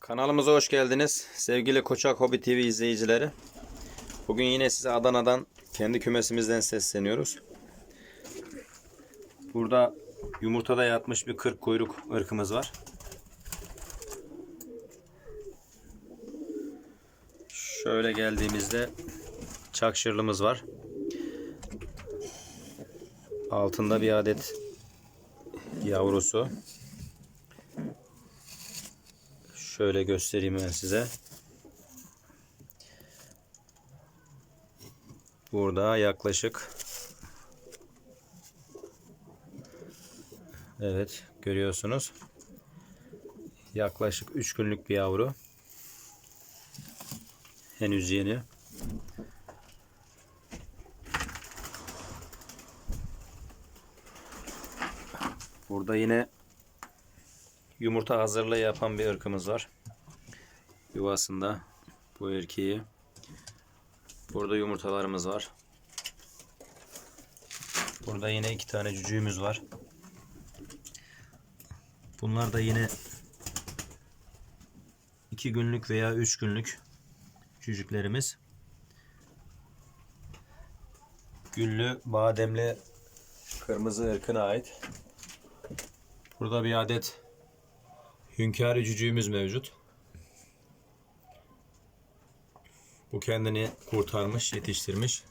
Kanalımıza hoş geldiniz. Sevgili Koçak Hobi TV izleyicileri. Bugün yine size Adana'dan kendi kümesimizden sesleniyoruz. Burada yumurtada yatmış bir kırk kuyruk ırkımız var. Şöyle geldiğimizde çakşırlımız var. Altında bir adet yavrusu. Şöyle göstereyim ben size. Burada yaklaşık Evet görüyorsunuz. Yaklaşık 3 günlük bir yavru. Henüz yeni. Burada yine yumurta hazırlığı yapan bir ırkımız var. Yuvasında bu erkeği. Burada yumurtalarımız var. Burada yine iki tane cücüğümüz var. Bunlar da yine iki günlük veya üç günlük cücüklerimiz. Güllü, bademli, kırmızı ırkına ait. Burada bir adet hünkârı cücüğümüz mevcut. Bu kendini kurtarmış, yetiştirmiş.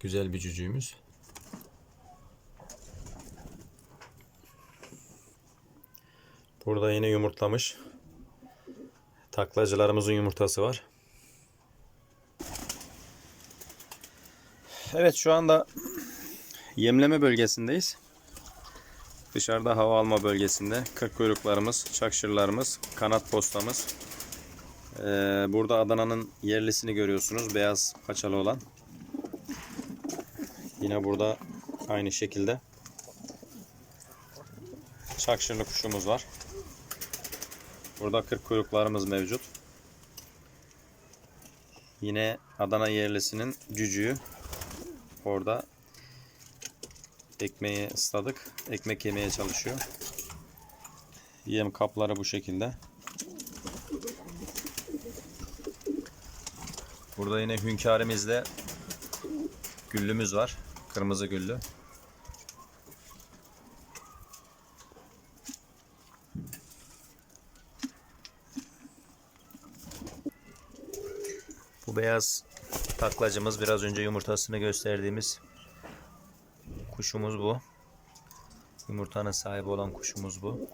Güzel bir cücüğümüz. Burada yine yumurtlamış. Taklacılarımızın yumurtası var. Evet şu anda yemleme bölgesindeyiz. Dışarıda hava alma bölgesinde kırk kuyruklarımız, çakşırlarımız, kanat postamız. Ee, burada Adana'nın yerlisini görüyorsunuz. Beyaz paçalı olan. Yine burada aynı şekilde çakşırlı kuşumuz var. Burada kırk kuyruklarımız mevcut. Yine Adana yerlisinin cücüğü orada ekmeği ısladık. Ekmek yemeye çalışıyor. Yem kapları bu şekilde. Burada yine hünkârımızla güllümüz var. Kırmızı güllü. Bu beyaz taklacımız biraz önce yumurtasını gösterdiğimiz kuşumuz bu. Yumurtanın sahibi olan kuşumuz bu.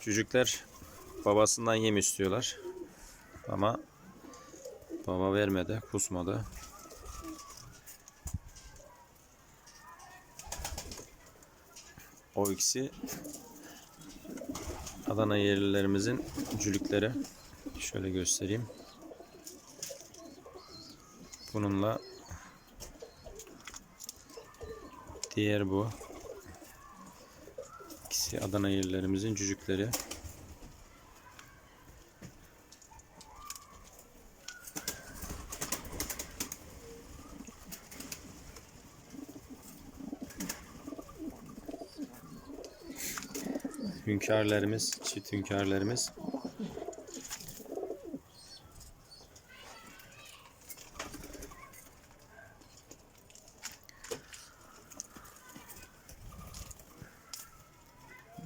Çocuklar babasından yem istiyorlar. Ama baba vermedi, kusmadı. O ikisi Adana yerlilerimizin cülükleri. Şöyle göstereyim. Bununla diğer bu. İkisi Adana yerlilerimizin cücükleri. Hünkârlarımız, çift hünkârlarımız.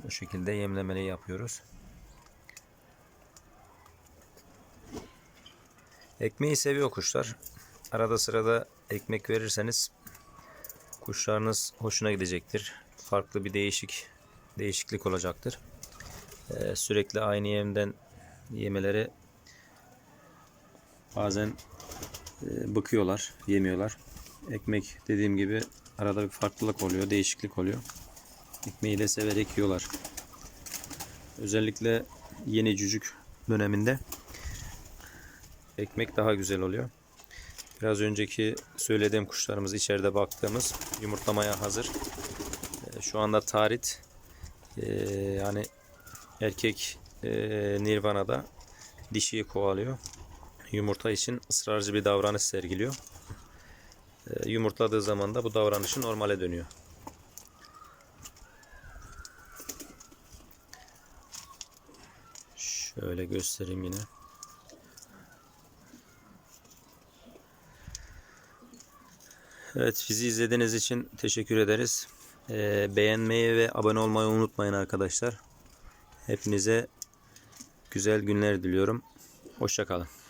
Bu şekilde yemlemeli yapıyoruz. Ekmeği seviyor kuşlar. Arada sırada ekmek verirseniz kuşlarınız hoşuna gidecektir. Farklı bir değişik değişiklik olacaktır. Ee, sürekli aynı yemden yemeleri bazen e, bıkıyorlar, yemiyorlar. Ekmek dediğim gibi arada bir farklılık oluyor, değişiklik oluyor. Ekmeği de severek yiyorlar. Özellikle yeni cücük döneminde ekmek daha güzel oluyor. Biraz önceki söylediğim kuşlarımız içeride baktığımız yumurtlamaya hazır. Ee, Şu anda tarit ee, yani erkek ee, Nirvana'da dişiyi kovalıyor. Yumurta için ısrarcı bir davranış sergiliyor. Ee, Yumurtladığı zaman da bu davranışı normale dönüyor. Şöyle göstereyim yine. Evet bizi izlediğiniz için teşekkür ederiz. Ee, beğenmeyi ve abone olmayı unutmayın arkadaşlar. Hepinize güzel günler diliyorum. Hoşçakalın.